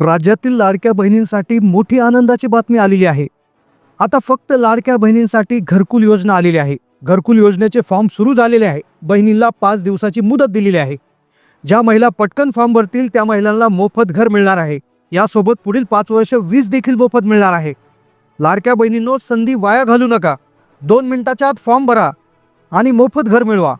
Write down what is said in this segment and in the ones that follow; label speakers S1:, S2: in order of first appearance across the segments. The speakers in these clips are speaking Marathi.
S1: राज्यातील लाडक्या बहिणींसाठी मोठी आनंदाची बातमी आलेली आहे. आता फक्त लाडक्या बहिणींसाठी घरकुल योजना आलेली आहे. घरकुल योजनेचे फॉर्म सुरू झालेले आहे. बहिणींना पाच दिवसाची मुदत दिलेली आहे. ज्या महिला पटकन फॉर्म भरतील त्या महिलांना मोफत घर मिळणार आहे. यासोबत पुढील पाच वर्ष वीज देखील मोफत मिळणार आहे. लाडक्या बहिणींनो संधी वाया घालू नका. दोन मिनिटाच्या आत फॉर्म भरा आणि मोफत घर मिळवा.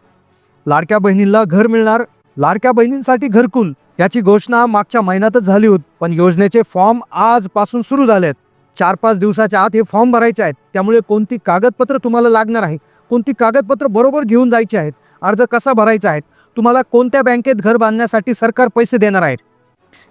S1: लाडक्या बहिणींना घर मिळणार लाडक्या बहिणींसाठी घरकुल. याची घोषणा मागच्या महिन्यातच झाली होती. पण योजनेचे फॉर्म आजपासून सुरू झाले आहेत चार पाच दिवसाच्या आत हे फॉर्म भरायचे आहेत. त्यामुळे कोणती कागदपत्र तुम्हाला लागणार आहे? कोणती कागदपत्र बरोबर घेऊन जायची आहेत? अर्ज कसा भरायचा आहे? तुम्हाला कोणत्या बँकेत घर बांधण्यासाठी सरकार पैसे देणार आहेत?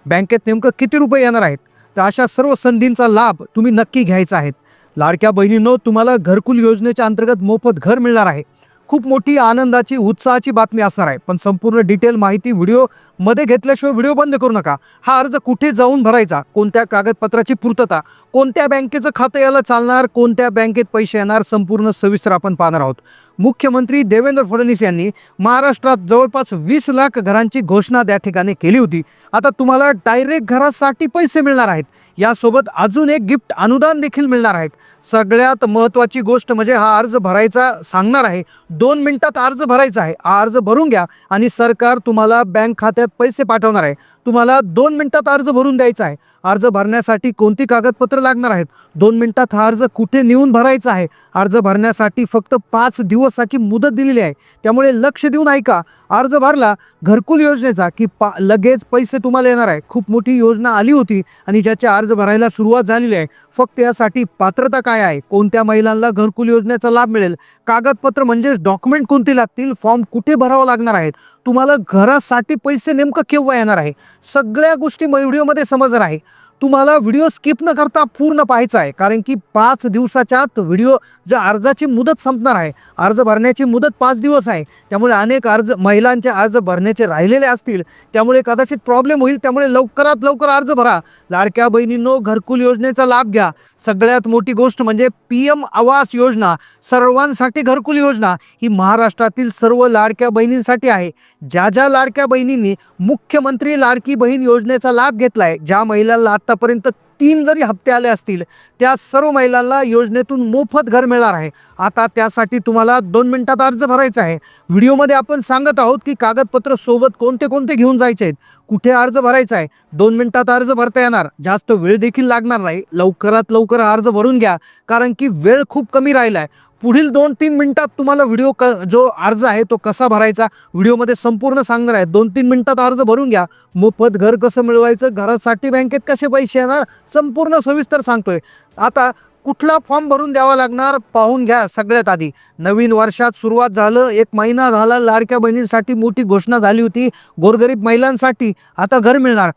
S1: बँकेत नेमकं किती रुपये येणार आहेत? तर अशा सर्व संधींचा लाभ तुम्ही नक्की घ्यायचा आहे. लाडक्या बहिणींनो तुम्हाला घरकुल योजनेच्या अंतर्गत मोफत घर मिळणार आहे. खूप मोठी आनंदाची उत्साहाची बातमी असणार आहे. पण संपूर्ण डिटेल माहिती व्हिडिओमध्ये घेतल्याशिवाय व्हिडिओ बंद करू नका. हा अर्ज कुठे जाऊन भरायचा? कोणत्या कागदपत्राची पूर्तता? कोणत्या बँकेचं खातं याला चालणार? कोणत्या बँकेत पैसे येणार? संपूर्ण सविस्तर आपण पाहणार आहोत. मुख्यमंत्री देवेंद्र फडणवीस यांनी महाराष्ट्रात जवळपास वीस लाख घरांची घोषणा त्या ठिकाणी केली होती. आता तुम्हाला डायरेक्ट घरासाठी पैसे मिळणार आहेत. यासोबत अजून एक गिफ्ट अनुदान देखील मिळणार आहेत. सगळ्यात महत्त्वाची गोष्ट म्हणजे हा अर्ज भरायचा सांगणार आहे. दोन मिनिटात अर्ज भरायचा आहे. हा अर्ज भरून घ्या आणि सरकार तुम्हाला बँक खात्यात पैसे पाठवणार आहे. तुम्हाला दोन मिनिटात अर्ज भरून द्यायचा आहे. अर्ज भरण्यासाठी कोणती कागदपत्र लागणार आहेत? दोन मिनिटात हा अर्ज कुठे नेऊन भरायचा आहे? अर्ज भरण्यासाठी फक्त पाच दिवसाची मुदत दिलेली आहे. त्यामुळे लक्ष देऊन ऐका. अर्ज भरला घरकुल योजनेचा की पा लगेच पैसे तुम्हाला येणार आहे. खूप मोठी योजना आली होती आणि ज्याचे अर्ज भरायला सुरुवात झालेली आहे. फक्त यासाठी पात्रता काय आहे? कोणत्या महिलांना घरकुल योजनेचा लाभ मिळेल? कागदपत्र म्हणजेच डॉक्युमेंट कोणती लागतील? फॉर्म कुठे भरावं लागणार आहेत? तुम्हाला घरासाठी पैसे नेमकं केव्हा येणार आहे? सगळ्या गोष्टी व्हिडिओमध्ये समजणार आहे. तुम्हाला व्हिडिओ स्किप न करता पूर्ण पाहायचा आहे कारण की पाच दिवसाच्या आत व्हिडिओ ज्या अर्जाची मुदत संपणार आहे अर्ज भरण्याची मुदत पाच दिवस आहे त्यामुळे अनेक अर्ज महिलांचे अर्ज भरण्याचे राहिलेले असतील त्यामुळे कदाचित प्रॉब्लेम होईल त्यामुळे लवकरात लवकर अर्ज भरा. लाडक्या बहिणींनो घरकुल योजनेचा लाभ घ्या. सगळ्यात मोठी गोष्ट म्हणजे पी एम आवास योजना सर्वांसाठी घरकुल योजना ही महाराष्ट्रातील सर्व लाडक्या बहिणींसाठी आहे. ज्या ज्या लाडक्या बहिणींनी मुख्यमंत्री लाडकी बहीण योजनेचा लाभ घेतला आहे ज्या महिलांना आत्तापर्यंत तीन जरी हप्ते आले असतील त्या सर्व महिलांना योजनेतून मोफत घर मिळणार आहे. आता त्यासाठी तुम्हाला दोन मिनिटात अर्ज भरायचा आहे. व्हिडिओमध्ये आपण सांगत आहोत की कागदपत्र सोबत कोणते कोणते घेऊन जायचे आहेत. कुठे अर्ज भरायचा आहे? दोन मिनिटात अर्ज भरता येणार. जास्त वेळ देखील लागणार नाही. लवकरात लवकर अर्ज भरून घ्या. कारण की वेळ खूप कमी राहिला आहे पुढील दोन तीन मिनिटात तुम्हाला व्हिडिओ क जो अर्ज आहे तो कसा भरायचा व्हिडिओमध्ये संपूर्ण सांगणार आहे. दोन तीन मिनिटात अर्ज भरून घ्या. मोफत घर कसं मिळवायचं घरासाठी बँकेत कसे पैसे येणार संपूर्ण सविस्तर सांगतोय. आता कुठला फॉर्म भरून द्यावा लागणार पाहून घ्या सगळ्यात आधी. नवीन वर्षात सुरुवात झालं एक महिना झाला लाडक्या बहिणींसाठी मोठी घोषणा झाली होती गोरगरीब महिलांसाठी आता घर मिळणार.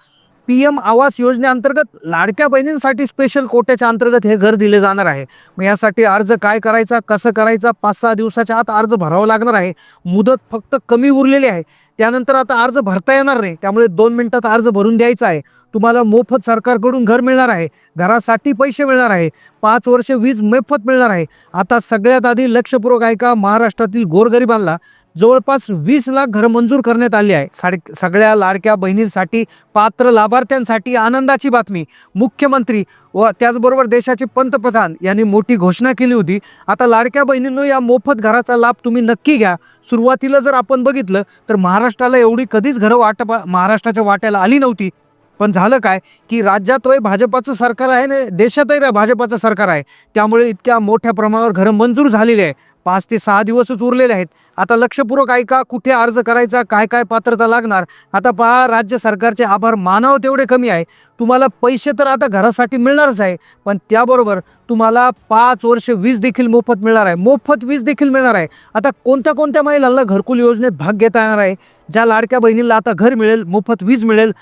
S1: पी एम आवास योजनेअंतर्गत लाडक्या बहिणींसाठी स्पेशल कोट्याच्या अंतर्गत हे घर दिले जाणार आहे. मग यासाठी अर्ज काय करायचा कसं करायचा? पाच सहा दिवसाच्या आत अर्ज भरावा लागणार आहे. मुदत फक्त कमी उरलेली आहे. त्यानंतर आता अर्ज भरता येणार नाही. त्यामुळे दोन मिनिटात अर्ज भरून द्यायचा आहे. तुम्हाला मोफत सरकारकडून घर मिळणार आहे. घरासाठी पैसे मिळणार आहे. पाच वर्ष वीज मोफत मिळणार आहे. आता सगळ्यात आधी लक्षपूर्वक ऐका महाराष्ट्रातील गोरगरिबांना जवळपास वीस लाख घरं मंजूर करण्यात आली आहे. सगळ्या लाडक्या बहिणींसाठी पात्र लाभार्थ्यांसाठी आनंदाची बातमी. मुख्यमंत्री व त्याचबरोबर देशाचे पंतप्रधान यांनी मोठी घोषणा केली होती. आता लाडक्या बहिणींनो या मोफत घराचा लाभ तुम्ही नक्की घ्या. सुरुवातीला जर आपण बघितलं तर महाराष्ट्राला एवढी कधीच घरं वाटप महाराष्ट्राच्या वाट्याला आली नव्हती. पण झालं काय? की राज्यातही भाजपाचं सरकार आहे ना देशातही भाजपाचं सरकार आहे. त्यामुळे इतक्या मोठ्या प्रमाणावर घरं मंजूर झालेली आहे. पाच ते सहा दिवसच उरलेले आहेत. आता लक्षपूर्वक ऐका कुठे अर्ज करायचा काय काय पात्रता लागणार? आता पहा राज्य सरकारचे आभार मानाव तेवढे कमी आहे. तुम्हाला पैसे तर आता घरासाठी मिळणारच आहे पण त्याबरोबर तुम्हाला पाच वर्ष वीज देखील मोफत मिळणार आहे. मोफत वीज देखील मिळणार आहे. आता कोणत्या कोणत्या महिलांना घरकुल योजनेत भाग घेता येणार आहे? ज्या लाडक्या बहिणीला आता घर मिळेल मोफत वीज मिळेल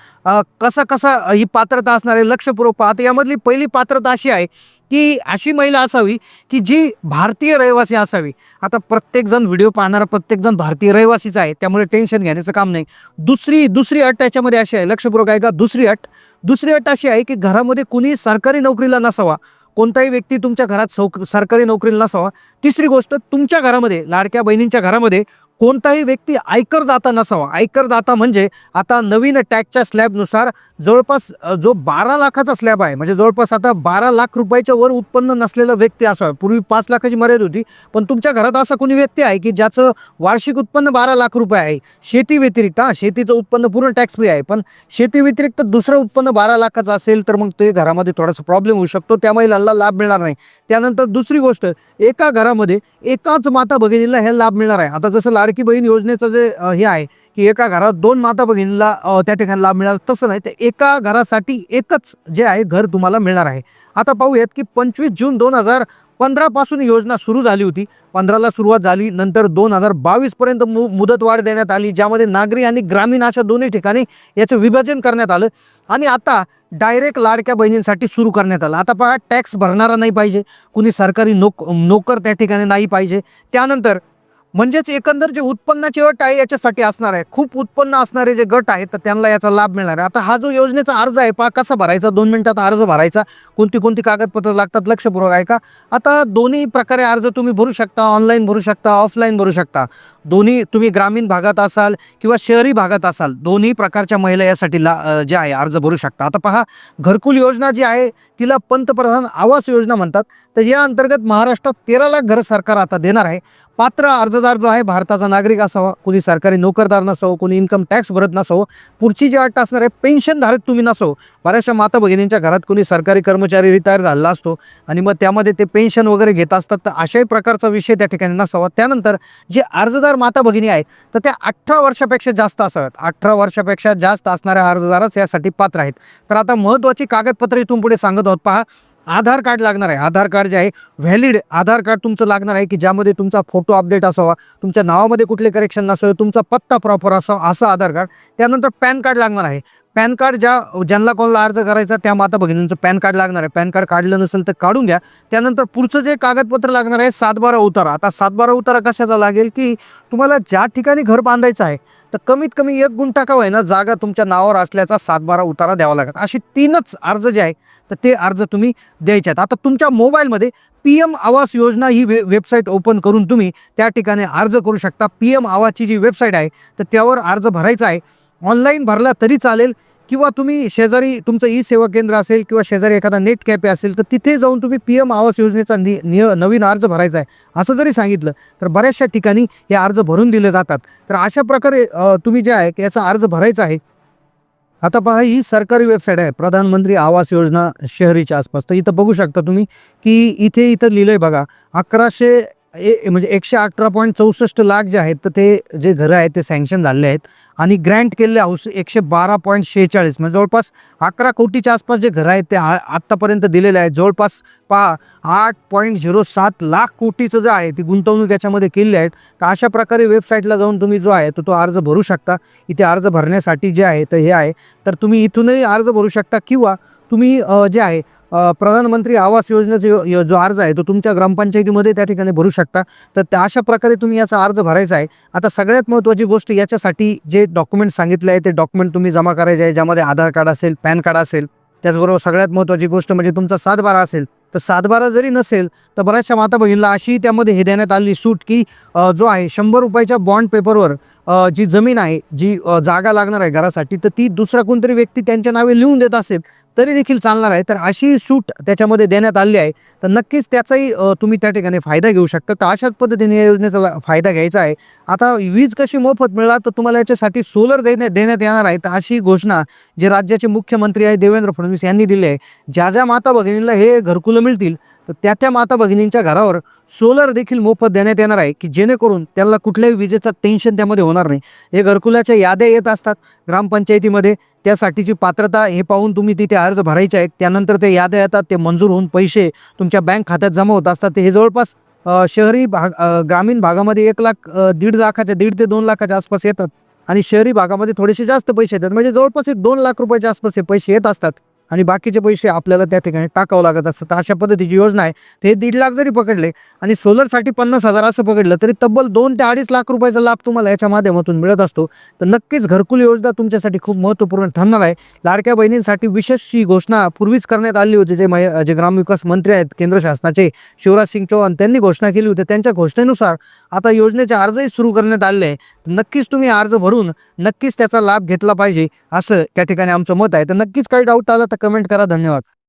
S1: कसा कसा ही पात्रता असणार आहे? लक्षपूर्वक पहा यामधली पहिली पात्रता अशी आहे की अशी महिला असावी की जी भारतीय रहिवासी असावी. आता प्रत्येकजण व्हिडिओ पाहणारा प्रत्येकजण भारतीय रहिवासीच आहे त्यामुळे टेन्शन घेण्याचं काम नाही. दुसरी दुसरी अट त्याच्यामध्ये अशी आहे लक्षपूर्वक आहे का? दुसरी अट दुसरी अट अशी आहे की घरामध्ये कुणी सरकारी नोकरीला नसावा. कोणताही व्यक्ती तुमच्या घरात सौक सरकारी नोकरीला नसावा. तिसरी गोष्ट तुमच्या घरामध्ये लाडक्या बहिणींच्या घरामध्ये कोणताही व्यक्ती आयकर दाता नसावा. आयकर दाता म्हणजे आता नवीन टॅक्सच्या स्लॅबनुसार जवळपास जो बारा लाखाचा स्लॅब आहे म्हणजे जवळपास आता बारा लाख रुपयाच्या वर उत्पन्न नसलेला व्यक्ती असा पूर्वी पाच लाखाची मर्यादा होती पण तुमच्या घरात असा कोणी व्यक्ती आहे की ज्याचं वार्षिक उत्पन्न बारा लाख रुपये आहे? शेती व्यतिरिक्त हा शेतीचं उत्पन्न पूर्ण टॅक्स फ्री आहे पण शेती व्यतिरिक्त दुसरं उत्पन्न बारा लाखाचं असेल तर मग ते घरामध्ये थोडासा प्रॉब्लेम होऊ शकतो त्यामुळे महिलांना लाभ मिळणार नाही. त्यानंतर दुसरी गोष्ट एका घरामध्ये एकाच माता भगिनीला हे लाभ मिळणार आहे. आता जसं लाडकी बहीण योजनेचं जे हे आहे की एका घरात दोन माता भगिनीला त्या ठिकाणी लाभ मिळाला तसं नाही. तर एका घरासाठी एकच जे आहे घर तुम्हाला मिळणार आहे. आता पाहूयात की पंचवीस जून दोन हजार पंधरापासून योजना सुरू झाली होती. पंधराला सुरुवात झाली नंतर दोन हजार बावीसपर्यंत मु मुदतवाढ देण्यात आली ज्यामध्ये नागरी आणि ग्रामीण अशा दोन्ही ठिकाणी याचं विभाजन करण्यात आलं. आणि आता डायरेक्ट लाडक्या बहिणींसाठी सुरू करण्यात आलं. आता पहा टॅक्स भरणारा नाही पाहिजे. कुणी सरकारी नोक नोकर त्या ठिकाणी नाही पाहिजे. त्यानंतर म्हणजेच एकंदर जे उत्पन्नाची अट आहे याच्यासाठी असणार आहे. खूप उत्पन्न असणारे जे गट आहेत तर त्यांना याचा लाभ मिळणार आहे. आता हा जो योजनेचा अर्ज आहे पहा कसा भरायचा? दोन मिनिटात अर्ज भरायचा. कोणती कोणती कागदपत्र लागतात लक्षपूर्वक आहे का आता दोन्ही प्रकारे अर्ज तुम्ही भरू शकता ऑनलाईन भरू शकता ऑफलाईन भरू शकता. दोन्ही तुम्ही ग्रामीण भागात असाल किंवा शहरी भागात असाल दोन्ही प्रकारच्या महिला यासाठी ला जे आहे अर्ज भरू शकता. आता पहा घरकुल योजना जी आहे तिला पंतप्रधान आवास योजना म्हणतात. तर या अंतर्गत महाराष्ट्रात तेरा लाख घर सरकार आता देणार आहे. पात्र अर्जदार जो आहे भारताचा नागरिक असावा कोणी सरकारी नोकरदार नसावं कोणी इन्कम टॅक्स भरत नसावं पुढची जी अट असणार आहे पेन्शनधारक तुम्ही नसावं. बऱ्याचशा माता भगिनींच्या घरात कोणी सरकारी कर्मचारी रिटायर झालेला असतो आणि मग त्यामध्ये ते पेन्शन वगैरे घेत असतात तर अशाही प्रकारचा विषय त्या ठिकाणी नसावा. त्यानंतर जे अर्जदार माता भगिनी आहेत तर त्या अठरा वर्षापेक्षा जास्त असाव्यात. अठरा वर्षापेक्षा जास्त असणाऱ्या अर्जदारच यासाठी पात्र आहेत. तर आता महत्त्वाची कागदपत्र इथून पुढे सांगत आहोत. पहा आधार कार्ड लागणार आहे. आधार कार्ड जे आहे व्हॅलिड आधार कार्ड तुमचं लागणार आहे की ज्यामध्ये तुमचा फोटो अपडेट असावा तुमच्या नावामध्ये कुठले करेक्शन नसावं तुमचा पत्ता प्रॉपर असावा असं आधार कार्ड. त्यानंतर पॅन कार्ड लागणार आहे. पॅन कार्ड ज्या ज्यांना कोणाला अर्ज करायचा त्या माता भगिनींचं पॅन कार्ड लागणार आहे. पॅन कार्ड काढलं नसेल तर काढून घ्या. त्यानंतर पुढचं जे कागदपत्र लागणार आहे सातबारा उतारा. आता सातबारा उतारा कशाचा लागेल की तुम्हाला ज्या ठिकाणी घर बांधायचं आहे तर कमीत कमी एक गुंठा का होईना जागा तुमच्या नावावर असल्याचा सातबारा उतारा द्यावा लागेल. अशी तीनच अर्ज जे आहे तर ते अर्ज तुम्ही द्यायचे आहेत. आता तुमच्या मोबाईलमध्ये पी एम आवास योजना ही वे वेबसाईट ओपन करून तुम्ही त्या ठिकाणी अर्ज करू शकता. पी एम आवासची जी वेबसाईट आहे तर त्यावर अर्ज भरायचा आहे. ऑनलाईन भरला तरी चालेल. किंवा तुम्ही शेजारी तुमचं ई सेवा केंद्र असेल किंवा शेजारी एखादा नेट कॅफे असेल तर तिथे जाऊन तुम्ही पी एम आवास योजनेचा नि निय नवीन अर्ज भरायचा आहे. असं जरी सांगितलं तर बऱ्याचशा ठिकाणी हे अर्ज भरून दिले जातात. तर अशा प्रकारे तुम्ही जे आहे की याचा अर्ज भरायचा आहे. आता पहा ही सरकारी वेबसाईट आहे प्रधानमंत्री आवास योजना शहरीच्या आसपास. तर इथं बघू शकता तुम्ही की इथे इथं लिहिलं आहे बघा अकराशे ए म्हणजे एकशे अठरा पॉईंट चौसष्ट लाख जे आहेत तर ते जे घरं आहेत ते सँक्शन झालेले आहेत. आणि ग्रँट केलेले हाऊस एकशे बारा पॉईंट शेहेचाळीस म्हणजे जवळपास अकरा कोटीच्या आसपास जे घरं आहेत ते आ आत्तापर्यंत दिलेले आहेत. जवळपास पहा आठ पॉईंट झिरो सात लाख कोटीचं जे आहे ती गुंतवणूक याच्यामध्ये केलेली आहेत. तर अशा प्रकारे वेबसाईटला जाऊन तुम्ही जो आहे तो तो अर्ज भरू शकता. इथे अर्ज भरण्यासाठी जे आहे तर हे आहे. तर तुम्ही इथूनही अर्ज भरू शकता किंवा तुम्ही जे आहे प्रधानमंत्री आवास योजनेचा जो यो- जो अर्ज आहे तो तुमच्या ग्रामपंचायतीमध्ये त्या ठिकाणी भरू शकता. तर त्या अशा प्रकारे तुम्ही याचा अर्ज भरायचा आहे. आता सगळ्यात महत्त्वाची गोष्ट याच्यासाठी जे डॉक्युमेंट सांगितले आहे ते डॉक्युमेंट तुम्ही जमा करायचे आहे ज्यामध्ये आधार कार्ड असेल पॅन कार्ड असेल त्याचबरोबर सगळ्यात महत्त्वाची गोष्ट म्हणजे तुमचा सातबारा असेल. तर सातबारा जरी नसेल तर बऱ्याचशा माता बहिणीला अशी त्यामध्ये हे देण्यात आलेली सूट की जो आहे शंभर रुपयाच्या बॉन्ड पेपरवर जी जमीन आहे जी जागा लागणार आहे घरासाठी तर ती दुसरा कोणतरी व्यक्ती त्यांच्या नावे लिहून देत असेल तरी देखील चालणार आहे. तर अशी सूट त्याच्यामध्ये देण्यात आली आहे. तर नक्कीच त्याचाही तुम्ही त्या ठिकाणी फायदा घेऊ शकता. तर अशाच पद्धतीने या योजनेचा ला- फायदा घ्यायचा आहे. आता वीज कशी मोफत मिळणार तर तुम्हाला याच्यासाठी सोलर देण्यात देण्यात येणार आहे. तर अशी घोषणा जे राज्याचे मुख्यमंत्री आहे देवेंद्र फडणवीस यांनी दिली आहे. ज्या ज्या माता भगिनींना हे घरकुलं मिळतील तर त्या त्या माता भगिनींच्या घरावर सोलर देखील मोफत देण्यात येणार आहे की जेणेकरून त्यांना कुठल्याही विजेचं टेन्शन त्यामध्ये होणार नाही. हे घरकुलाच्या याद्या येत असतात ग्रामपंचायतीमध्ये. त्यासाठीची पात्रता हे पाहून तुम्ही तिथे अर्ज भरायचे आहेत. त्यानंतर ते याद्या येतात ते मंजूर होऊन पैसे तुमच्या बँक खात्यात जमा होत असतात. ते हे जवळपास शहरी भाग ग्रामीण भागामध्ये एक लाख दीड लाखाच्या दीड ते दोन लाखाच्या आसपास येतात. आणि शहरी भागामध्ये थोडेसे जास्त पैसे येतात. म्हणजे जवळपास एक दोन लाख रुपयाच्या आसपास हे पैसे येत असतात. आणि बाकीचे पैसे आपल्याला त्या ठिकाणी टाकावं लागत असतं. तर अशा पद्धतीची योजना आहे. ते दीड लाख जरी पकडले आणि सोलरसाठी पन्नास हजार असं पकडलं तरी तब्बल दोन ते अडीच लाख रुपयाचा लाभ तुम्हाला याच्या माध्यमातून मिळत असतो. तर नक्कीच घरकुल योजना तुमच्यासाठी खूप महत्त्वपूर्ण ठरणार आहे. लाडक्या बहिणींसाठी विशेष ही घोषणा पूर्वीच करण्यात आली होती. जे मै- जे ग्रामविकास मंत्री आहेत केंद्र शासनाचे शिवराज सिंग चौहान त्यांनी घोषणा केली होती. त्यांच्या घोषणेनुसार आता योजनेचे अर्जही सुरू करण्यात आले आहे. नक्कीच तुम्ही अर्ज भरून नक्कीच त्याचा लाभ घेतला पाहिजे असं त्या ठिकाणी आमचं मत आहे. तर नक्कीच काही डाऊट आला तर कमेंट करा धन्यवाद.